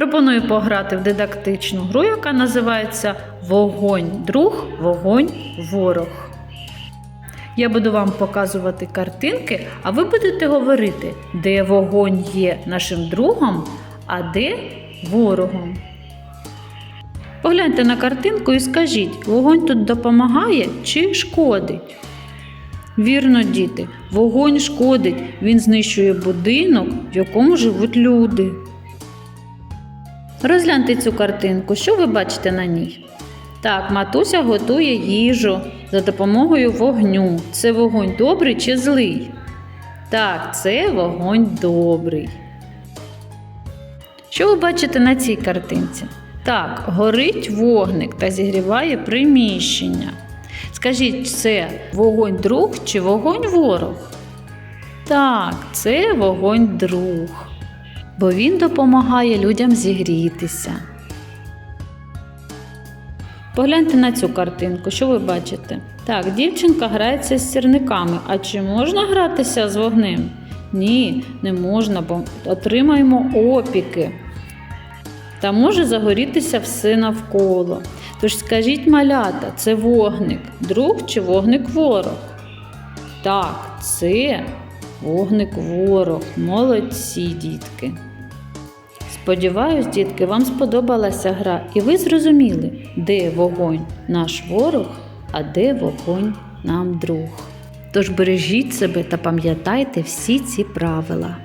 Пропоную пограти в дидактичну гру, яка називається Вогонь друг, вогонь ворог. Я буду вам показувати картинки, а ви будете говорити, де вогонь є нашим другом, а де ворогом. Погляньте на картинку і скажіть, вогонь тут допомагає чи шкодить? Вірно, діти, вогонь шкодить, він знищує будинок, в якому живуть люди. Розгляньте цю картинку, що ви бачите на ній? Так, матуся готує їжу за допомогою вогню. Це вогонь добрий чи злий? Так, це вогонь добрий. Що ви бачите на цій картинці? Так, горить вогник та зігріває приміщення. Скажіть, це вогонь друг чи вогонь ворог? Так, це вогонь друг, бо він допомагає людям зігрітися. Погляньте на цю картинку, що ви бачите? Так, дівчинка грається з сірниками. А чи можна гратися з вогнем? Ні, не можна, бо отримаємо опіки. Та може загорітися все навколо. Тож скажіть, малята, це вогник, друг чи вогник ворог? Так, це вогник ворог. Молодці, дітки. Сподіваюсь, дітки, вам сподобалася гра, і ви зрозуміли, де вогонь наш ворог, а де вогонь нам друг. Тож бережіть себе та пам'ятайте всі ці правила.